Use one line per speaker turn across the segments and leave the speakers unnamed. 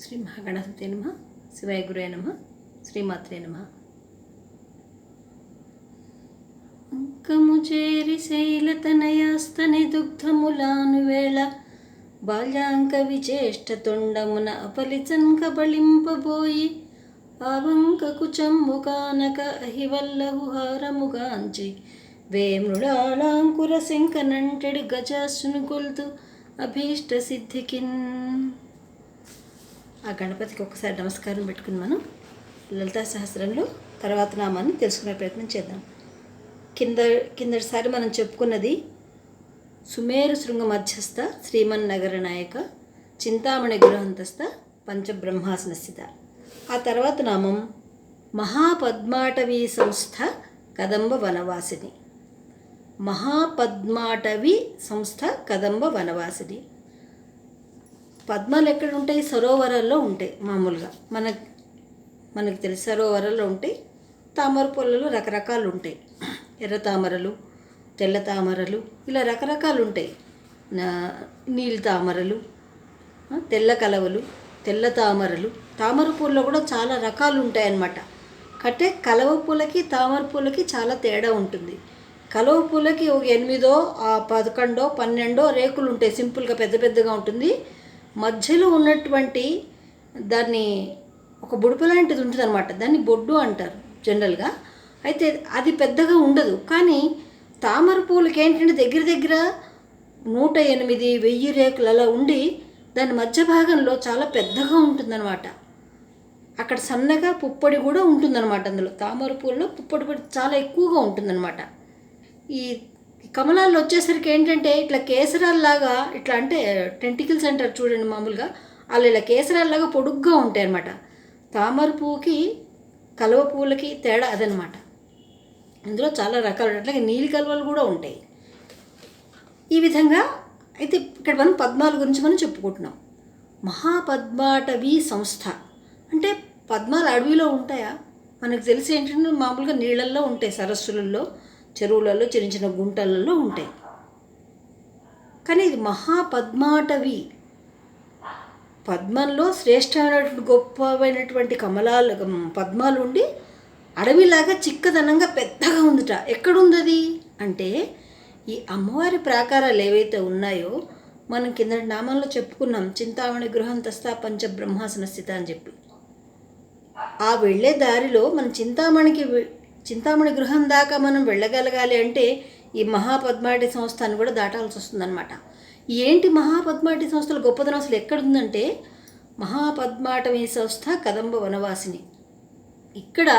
శ్రీ మహాగణపతి నమ శివాయ గురే నమ శ్రీమాత్రే నమ. అంకము చేరి శైలతనయాస్తని దుగ్ధములాను వేళ బాల్యాంక విచేష్ట తొండమున అపలిచంక బళింపబోయి ఆవంకకు చమ్ము కానక అహివల్లహు హారముగాంచి వేమృడాళాంకుర శంకనంటెడు గజాసును కొల్తు అభీష్ట సిద్ధికిన్ ఆ గణపతికి ఒకసారి నమస్కారం పెట్టుకుని మనం లలితా సహస్రంలో తర్వాత నామాన్ని తెలుసుకునే ప్రయత్నం చేద్దాం. కింద కిందటిసారి మనం చెప్పుకున్నది సుమేరు శృంగ మధ్యస్థ శ్రీమన్ నగర నాయక చింతామణి గృహంతస్థ పంచబ్రహ్మాసన స్థిత ఆ తర్వాత నామం మహాపద్మాటవీ సంస్థ కదంబ వనవాసిని. మహాపద్మాటవి సంస్థ కదంబ వనవాసిని. పద్మాలు ఎక్కడ ఉంటాయి? సరోవరాల్లో ఉంటాయి మామూలుగా. మన మనకు తెలుసు సరోవరాల్లో ఉంటాయి. తామర పూలలో రకరకాలు ఉంటాయి. ఎర్ర తామరలు తెల్ల తామరలు ఇలా రకరకాలు ఉంటాయి. నా- నీలి తామరలు తెల్ల కలవలు తెల్ల తామరలు. తామర పూలలో కూడా చాలా రకాలు ఉంటాయన్నమాట. కట్టే కలవ పూలకి తామర పూలకి చాలా తేడా ఉంటుంది. కలవ పూలకి ఒక ఎనిమిదో పదకొండో పన్నెండో రేకులు ఉంటాయి. సింపుల్గా పెద్ద పెద్దగా ఉంటుంది. మధ్యలో ఉన్నటువంటి దాన్ని ఒక బుడుపు లాంటిది ఉంటుంది అనమాట దాన్ని బొడ్డు అంటారు జనరల్గా. అయితే అది పెద్దగా ఉండదు. కానీ తామర పూలకి ఏంటంటే దగ్గర దగ్గర నూట ఎనిమిది వెయ్యి రేకులు అలా ఉండి దాని మధ్య భాగంలో చాలా పెద్దగా ఉంటుందన్నమాట. అక్కడ సన్నగా పుప్పొడి కూడా ఉంటుందన్నమాట అందులో. తామర పూలలో పుప్పొడి చాలా ఎక్కువగా ఉంటుందన్నమాట. ఈ కమలాల్లో వచ్చేసరికి ఏంటంటే ఇట్లా కేసరాల్లాగా ఇట్లా అంటే టెంటికల్స్ అంటారు చూడండి మామూలుగా వాళ్ళు ఇలా కేసరాల్లాగా పొడుగ్గా ఉంటాయి అన్నమాట. తామర పువ్వుకి కలువ పువ్వులకి తేడా అదనమాట ఇందులో చాలా రకాలు అట్లాగే నీలి కలువలు కూడా ఉంటాయి. ఈ విధంగా అయితే ఇక్కడ మనం పద్మాల గురించి మనం చెప్పుకుంటున్నాం. మహాపద్మాటవీ సంస్థ. అంటే పద్మాలు అడవిలో ఉంటాయా? మనకు తెలిసి ఏంటంటే మామూలుగా నీళ్ళల్లో ఉంటాయి సరస్సులలో. చెరువులలో చిన్న చిన్న గుంటలలో ఉంటాయి. కానీ ఇది మహాపద్మాటవి. పద్మంలో శ్రేష్టమైనటువంటి గొప్పమైనటువంటి కమలాలు పద్మాలు ఉండి అడవిలాగా చిక్కదనంగా పెద్దగా ఉందిట. ఎక్కడుందది? అంటే ఈ అమ్మవారి ప్రాకారాలు ఏవైతే ఉన్నాయో మనం కింద నామంలో చెప్పుకున్నాం చింతామణి గృహంతస్థ పంచ బ్రహ్మాసన స్థిత అని చెప్పి. ఆ వెళ్ళే దారిలో మన చింతామణికి చింతామణి గృహం దాకా మనం వెళ్ళగలగాలి అంటే ఈ మహాపద్మాటి సంస్థను కూడా దాటాల్సి వస్తుందన్నమాట. ఏంటి మహాపద్మాటి సంస్థల గొప్పదనం అసలు ఎక్కడుందంటే మహాపద్మాటమి సంస్థ కదంబ వనవాసిని. ఇక్కడ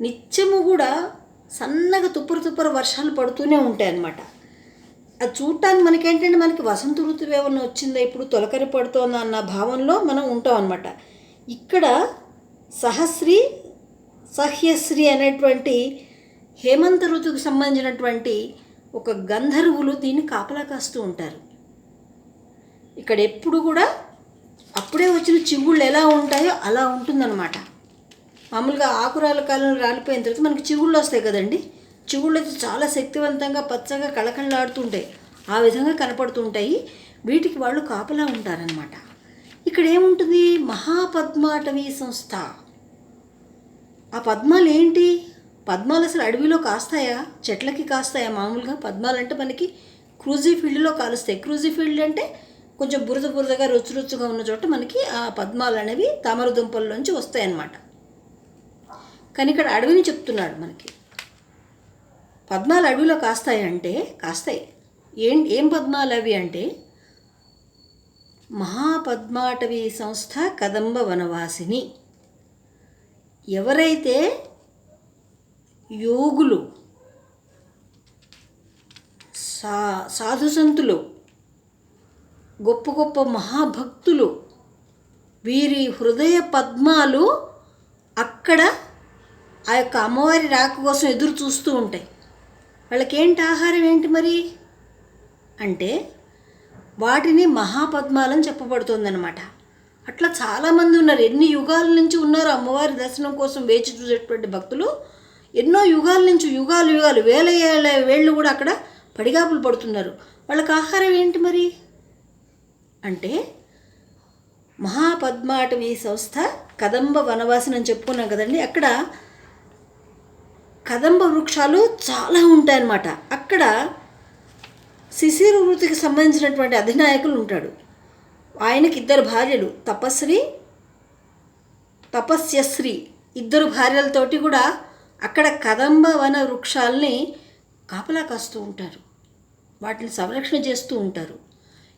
నిత్యము కూడా సన్నగా తుప్పర తుప్పరు వర్షాలు పడుతూనే ఉంటాయి అన్నమాట అది చూడటానికి మనకేంటంటే మనకి వసంత ఋతువు ఏమన్నా వచ్చిందా? ఇప్పుడు తొలకరి పడుతోందా అన్న భావంలో మనం ఉంటాం అనమాట ఇక్కడ సహస్రి సహ్యశ్రీ అనేటువంటి హేమంత ఋతువుకు సంబంధించినటువంటి ఒక గంధర్వులు దీన్ని కాపలా కాస్తూ ఉంటారు. ఇక్కడ ఎప్పుడు కూడా అప్పుడే వచ్చిన చిగుళ్ళు ఎలా ఉంటాయో అలా ఉంటుందన్నమాట. మామూలుగా ఆకురాల కాలంలో రాలిపోయిన తర్వాత మనకి చిగుళ్ళు వస్తాయి కదండి. చిగుళ్ళు అయితే చాలా శక్తివంతంగా పచ్చగా కళకళలాడుతుంటాయి. ఆ విధంగా కనపడుతుంటాయి. వీటికి వాళ్ళు కాపలా ఉంటారనమాట ఇక్కడ ఏముంటుంది? మహాపద్మాటవీ సంస్థ. ఆ పద్మాలు ఏంటి పద్మాలు అసలు అడవిలో కాస్తాయా? చెట్లకి కాస్తాయా మామూలుగా? పద్మాలు అంటే మనకి క్రూజీ ఫీల్డ్లో కాలుస్తాయి. క్రూజీ ఫీల్డ్ అంటే కొంచెం బురద బురదగా రుచి రుచిగా ఉన్న చోట మనకి ఆ పద్మాలు అనేవి తామర దుంపల్లోంచి వస్తాయన్నమాట. కానీ ఇక్కడ అడవిని చెప్తున్నాడు మనకి. పద్మాలు అడవిలో కాస్తాయి అంటే కాస్తాయి. ఏం ఏం పద్మాలు అవి అంటే మహాపద్మాటవీ సంస్థ కదంబ వనవాసిని. ఎవరైతే యోగులు సా సాధుసంతులు గొప్ప గొప్ప మహాభక్తులు వీరి హృదయ పద్మాలు అక్కడ ఆ యొక్క అమ్మవారి రాక కోసం ఎదురు చూస్తూ ఉంటాయి. వాళ్ళకి ఏంటి ఆహారం ఏంటి మరి? అంటే వాటిని మహాపద్మాలని చెప్పబడుతుందన్నమాట. అట్లా చాలామంది ఉన్నారు. ఎన్ని యుగాల నుంచి ఉన్నారు అమ్మవారి దర్శనం కోసం వేచి చూసేటువంటి భక్తులు? ఎన్నో యుగాల నుంచి యుగాలు యుగాలు వేల ఏళ్ళ వేళ్ళు కూడా అక్కడ పడిగాపులు పడుతున్నారు. వాళ్ళకి ఆహారం ఏంటి మరి? అంటే మహాపద్మాటవి సంస్థ కదంబ వనవాసిని అని చెప్పుకున్నాం కదండి. అక్కడ కదంబ వృక్షాలు చాలా ఉంటాయన్నమాట. అక్కడ శిశిర వృత్తికి సంబంధించినటువంటి అధినాయకులు ఉంటాడు. ఆయనకి ఇద్దరు భార్యలు. తపస్వి తపస్యశ్రీ. ఇద్దరు భార్యలతోటి కూడా అక్కడ కదంబ వన వృక్షాల్ని కాపలా కాస్తూ ఉంటారు. వాటిని సంరక్షణ చేస్తూ ఉంటారు.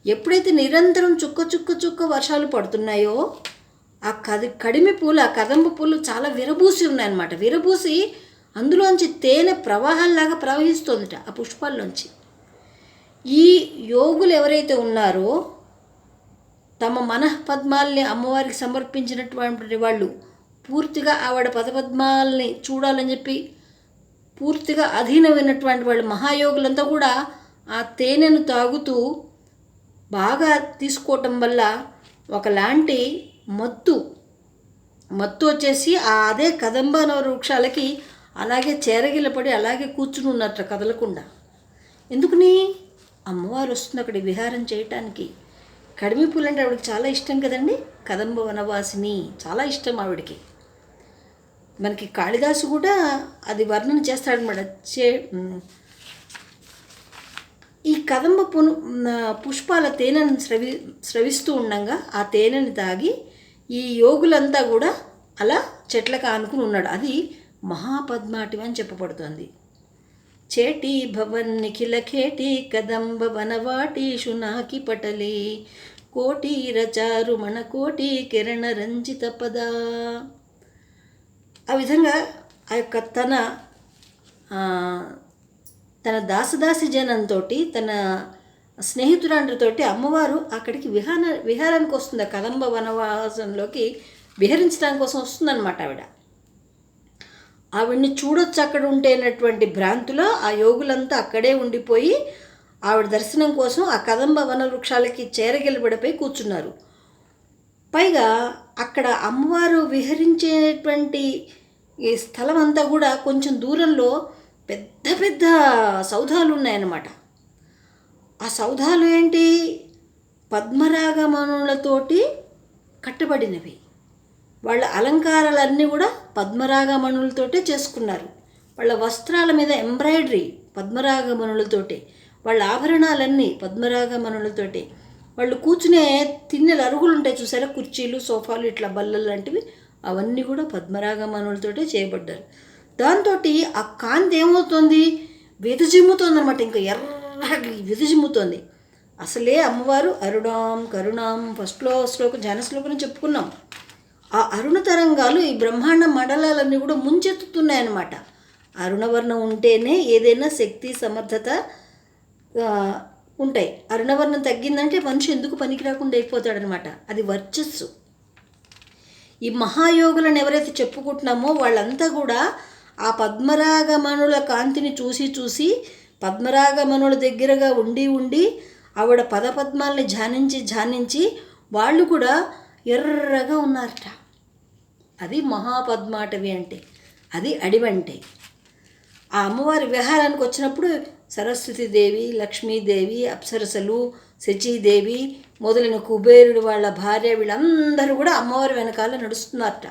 ఎప్పుడైతే నిరంతరం చుక్క చుక్క చుక్క వర్షాలు పడుతున్నాయో ఆ కది కడిమి పూలు ఆ కదంబ పూలు చాలా విరబూసి ఉన్నాయన్నమాట. విరబూసి అందులోంచి తేనె ప్రవాహంలాగా ప్రవహిస్తుందిట ఆ పుష్పాల్లోంచి. ఈ యోగులు ఎవరైతే ఉన్నారో తమ మనఃపద్మాల్ని అమ్మవారికి సమర్పించినటువంటి వాళ్ళు పూర్తిగా ఆవిడ పదపద్మాల్ని చూడాలని చెప్పి పూర్తిగా అధీనమైనటువంటి వాళ్ళు మహాయోగులంతా కూడా ఆ తేనెను తాగుతూ బాగా తీసుకోవటం వల్ల ఒకలాంటి మత్తు మత్తు వచ్చేసి ఆ అదే కదంబాన వృక్షాలకి అలాగే చేరగిలపడి అలాగే కూర్చుని ఉన్నట్ట కదలకుండా. ఎందుకని? అమ్మవారు వస్తుంది అక్కడ విహారం చేయటానికి. కడిమి పూలు అంటే ఆవిడకి చాలా ఇష్టం కదండి? కదంబ వనవాసిని. చాలా ఇష్టం ఆవిడకి. మనకి కాళిదాసు కూడా అది వర్ణన చేస్తాడనమాట చే ఈ కదంబ పును పుష్పాల తేనెను స్రవి స్రవిస్తూ ఉండగా ఆ తేనెని తాగి ఈ యోగులంతా కూడా అలా చెట్లకు ఆనుకుని ఉన్నాడు. అది మహాపద్మాటివి అని చెప్పబడుతోంది. చేటి భవన్ నిఖిల ఖేటి కదంబ వనవాటి నాకి పటలి. కోటి రచారు మన కోటి కిరణ రంజిత పద. ఆ విధంగా ఆ యొక్క తన తన దాసదాసి జనంతో తన స్నేహితురాండ్రతోటి అమ్మవారు అక్కడికి విహార విహారానికి వస్తుంది ఆ కదంబ వనవాసంలోకి విహరించడానికి కోసం వస్తుందన్నమాట ఆవిడ. ఆవిడ్ని చూడొచ్చు అక్కడ ఉంటేనటువంటి భ్రాంతిలో ఆ యోగులంతా అక్కడే ఉండిపోయి ఆవిడ దర్శనం కోసం ఆ కదంబ వన వృక్షాలకి చేరగిలబడిపోయి కూర్చున్నారు. పైగా అక్కడ అమ్మవారు విహరించేటువంటి ఈ స్థలం అంతా కూడా కొంచెం దూరంలో పెద్ద పెద్ద సౌధాలు ఉన్నాయన్నమాట. ఆ సౌధాలు ఏంటి? పద్మరాగమణులతోటి కట్టబడినవి. వాళ్ళ అలంకారాలన్నీ కూడా పద్మరాగమణులతోటే చేసుకున్నారు. వాళ్ళ వస్త్రాల మీద ఎంబ్రాయిడరీ పద్మరాగమణులతోటే. వాళ్ళ ఆభరణాలన్నీ పద్మరాగమణులతోటే. వాళ్ళు కూర్చునే తిన్నెల అరుగులు ఉంటాయి చూసారా? కుర్చీలు సోఫాలు ఇట్లా బల్లలు లాంటివి. అవన్నీ కూడా పద్మరాగమణులతోటే చేయబడ్డారు. దాంతో ఆ కాంతి ఏమవుతుంది? విధజిమ్ముతోంది అనమాట ఇంకా ఎర్ర వెదజిమ్ముతోంది. అసలే అమ్మవారు అరుణాం కరుణాం ఫస్ట్లో శ్లోకం ధ్యాన శ్లోకం చెప్పుకున్నాం. ఆ అరుణ తరంగాలు ఈ బ్రహ్మాండ మండలాలన్నీ కూడా ముంచెత్తుతున్నాయన్నమాట. అరుణవర్ణం ఉంటేనే ఏదైనా శక్తి సమర్థత ఉంటాయి. అరుణవర్ణం తగ్గిందంటే మనిషి ఎందుకు పనికి రాకుండా అయిపోతాడనమాట అది వర్చస్సు. ఈ మహాయోగులను ఎవరైతే చెప్పుకుంటున్నామో వాళ్ళంతా కూడా ఆ పద్మరాగమణుల కాంతిని చూసి చూసి పద్మరాగమణుల దగ్గరగా ఉండి ఉండి ఆవిడ పదపద్మాల్ని ధ్యానించి ధ్యానించి వాళ్ళు కూడా ఎర్రగా ఉన్నారట. అది మహాపద్మాటవి అంటే అది అడివంటే. ఆ అమ్మవారి విహారానికి వచ్చినప్పుడు సరస్వతీదేవి లక్ష్మీదేవి అప్సరసలు శచీదేవి మొదలైన కుబేరుడు వాళ్ళ భార్య వీళ్ళందరూ కూడా అమ్మవారి వెనకాల నడుస్తున్నారట.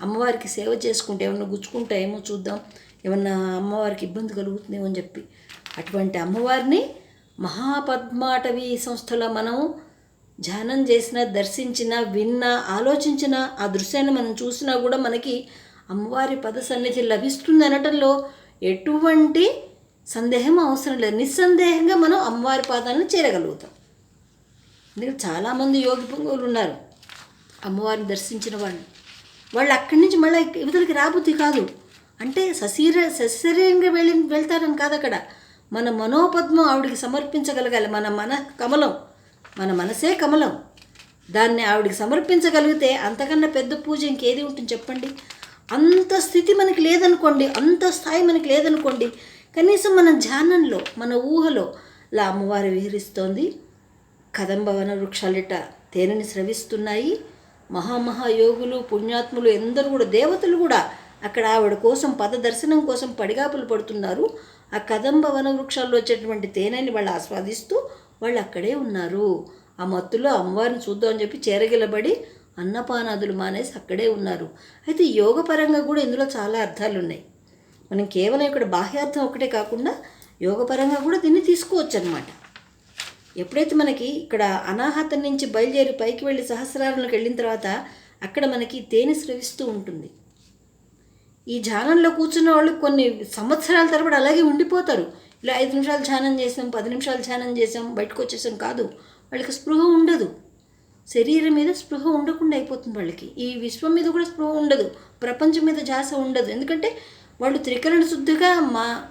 అమ్మవారికి సేవ చేసుకుంటే ఏమన్నా గుచ్చుకుంటాయేమో చూద్దాం ఏమన్నా అమ్మవారికి ఇబ్బంది కలుగుతుందేమో అని చెప్పి. అటువంటి అమ్మవారిని మహాపద్మాటవి సంస్థలో మనం ధ్యానం చేసినా దర్శించిన విన్న ఆలోచించిన ఆ దృశ్యాన్ని మనం చూసినా కూడా మనకి అమ్మవారి పద సన్నిధి లభిస్తుంది అనటంలో ఎటువంటి సందేహం అవసరం లేదు. నిస్సందేహంగా మనం అమ్మవారి పాదాలను చేరగలుగుతాం. ఎందుకంటే చాలామంది యోగి పొంగులు ఉన్నారు. అమ్మవారిని దర్శించిన వాళ్ళు. వాళ్ళు అక్కడి నుంచి మళ్ళీ ఇవతలకి రాబుద్ది కాదు. అంటే సశీర సశరీరంగా వెళ్ళి వెళ్తారని కాదు అక్కడ. మన మనోపద్మం ఆవిడికి సమర్పించగలగాలి. మన మన కమలం. మన మనసే కమలం. దాన్ని ఆవిడికి సమర్పించగలిగితే అంతకన్నా పెద్ద పూజ ఇంకేది ఉంటుంది చెప్పండి? అంత స్థితి మనకి లేదనుకోండి అంత స్థాయి మనకి లేదనుకోండి కనీసం మన ధ్యానంలో మన ఊహలో ఇలా అమ్మవారు విహరిస్తోంది. కదంబవన వృక్షాలిట తేనెని స్రవిస్తున్నాయి. మహామహాయోగులు పుణ్యాత్ములు ఎందరూ కూడా దేవతలు కూడా అక్కడ ఆవిడ కోసం పద దర్శనం కోసం పడిగాపులు పడుతున్నారు. ఆ కదంబ వన వృక్షాల్లో వచ్చేటువంటి తేనెని వాళ్ళు ఆస్వాదిస్తూ వాళ్ళు అక్కడే ఉన్నారు. ఆ మత్తులో అమ్మవారిని చూద్దామని చెప్పి చేరగిలబడి అన్నపానాదులు మానేసి అక్కడే ఉన్నారు. అయితే యోగపరంగా కూడా ఇందులో చాలా అర్థాలు ఉన్నాయి మనం కేవలం ఇక్కడ బాహ్యార్థం ఒకటే కాకుండా యోగపరంగా కూడా దీన్ని తీసుకోవచ్చు అనమాట ఎప్పుడైతే మనకి ఇక్కడ అనాహతం నుంచి బయలుదేరి పైకి వెళ్ళి సహస్రారంలోకి వెళ్ళిన తర్వాత అక్కడ మనకి తేనె స్రవిస్తూ ఉంటుంది. ఈ ధ్యానంలో కూర్చున్న వాళ్ళు కొన్ని సంవత్సరాల తరబడి అలాగే ఉండిపోతారు. ఇలా ఐదు నిమిషాలు ధ్యానం చేసాం పది నిమిషాలు ధ్యానం చేసాం బయటకు వచ్చేసాం కాదు. వాళ్ళకి స్పృహ ఉండదు. శరీరం మీద స్పృహ ఉండకుండా అయిపోతుంది వాళ్ళకి. ఈ విశ్వం మీద కూడా స్పృహ ఉండదు. ప్రపంచం మీద ధ్యాస ఉండదు. ఎందుకంటే వాళ్ళు త్రికరణ శుద్ధిగా మా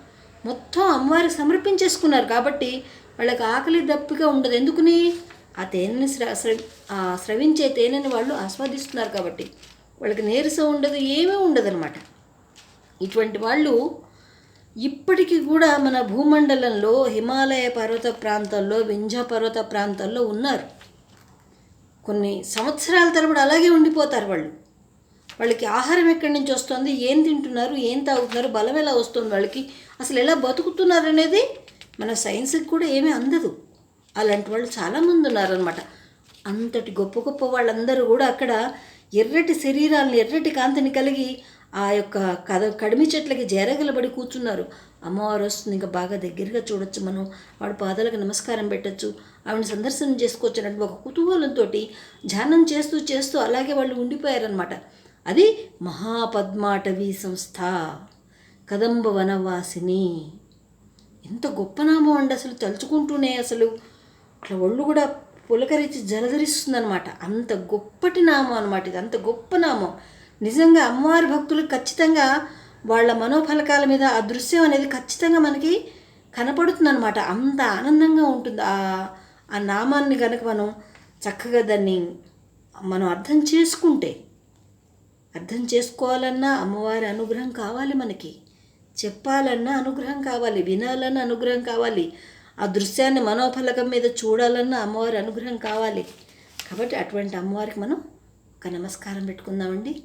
మొత్తం అమ్మవారికి సమర్పించేసుకున్నారు కాబట్టి వాళ్ళకి ఆకలి దప్పిగా ఉండదు. ఎందుకని? ఆ తేనెని స్ర- ఆ స్రవించే తేనెని వాళ్ళు ఆస్వాదిస్తున్నారు కాబట్టి. వాళ్ళకి నీరసం ఉండదు ఏమీ ఉండదు అనమాట ఇటువంటి వాళ్ళు ఇప్పటికీ కూడా మన భూమండలంలో హిమాలయ పర్వత ప్రాంతాల్లో వింజ పర్వత ప్రాంతాల్లో ఉన్నారు. కొన్ని సంవత్సరాల తరబడి అలాగే ఉండిపోతారు వాళ్ళు. వాళ్ళకి ఆహారం ఎక్కడి నుంచి వస్తుంది ఏం తింటున్నారు ఏం తాగుతున్నారు బలం ఎలా వస్తుంది వాళ్ళకి అసలు ఎలా బతుకుతున్నారు అనేది మన సైన్స్కి కూడా ఏమీ అందదు. అలాంటి వాళ్ళు చాలామంది ఉన్నారనమాట అంతటి గొప్ప గొప్ప వాళ్ళందరూ కూడా అక్కడ ఎర్రటి శరీరాలను ఎర్రటి కాంతిని కలిగి ఆ యొక్క కద కడిమి చెట్లకి జేరగలబడి కూర్చున్నారు. అమ్మవారు వస్తుంది ఇంకా బాగా దగ్గరగా చూడొచ్చు మనం. వాడి పాదాలకు నమస్కారం పెట్టచ్చు. ఆవిడని సందర్శనం చేసుకోవచ్చు అన్నట్టు ఒక కుతూహలంతో ధ్యానం చేస్తూ చేస్తూ అలాగే వాళ్ళు ఉండిపోయారనమాట అది మహాపద్మాటవీ సంస్థ. కదంబ వనవాసిని. ఎంత గొప్ప నామం అండి అసలు తలుచుకుంటూనే అసలు. అట్లా ఒళ్ళు కూడా పులకరించి జలధరిస్తుందనమాట అంత గొప్పటి నామం అనమాట ఇది అంత గొప్ప నామం. నిజంగా అమ్మవారి భక్తులు ఖచ్చితంగా వాళ్ళ మనోఫలకాల మీద ఆ దృశ్యం అనేది ఖచ్చితంగా మనకి కనపడుతుందన్నమాట. అంత ఆనందంగా ఉంటుంది. ఆ ఆ నామాన్ని కనుక మనం చక్కగా దాన్ని మనం అర్థం చేసుకుంటే అర్థం చేసుకోవాలన్నా అమ్మవారి అనుగ్రహం కావాలి మనకి. చెప్పాలన్నా అనుగ్రహం కావాలి. వినాలన్నా అనుగ్రహం కావాలి. ఆ దృశ్యాన్ని మనోఫలకం మీద చూడాలన్నా అమ్మవారి అనుగ్రహం కావాలి. కాబట్టి అటువంటి అమ్మవారికి మనం ఒక నమస్కారం పెట్టుకుందామండి.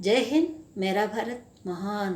जय हिंद मेरा भारत महान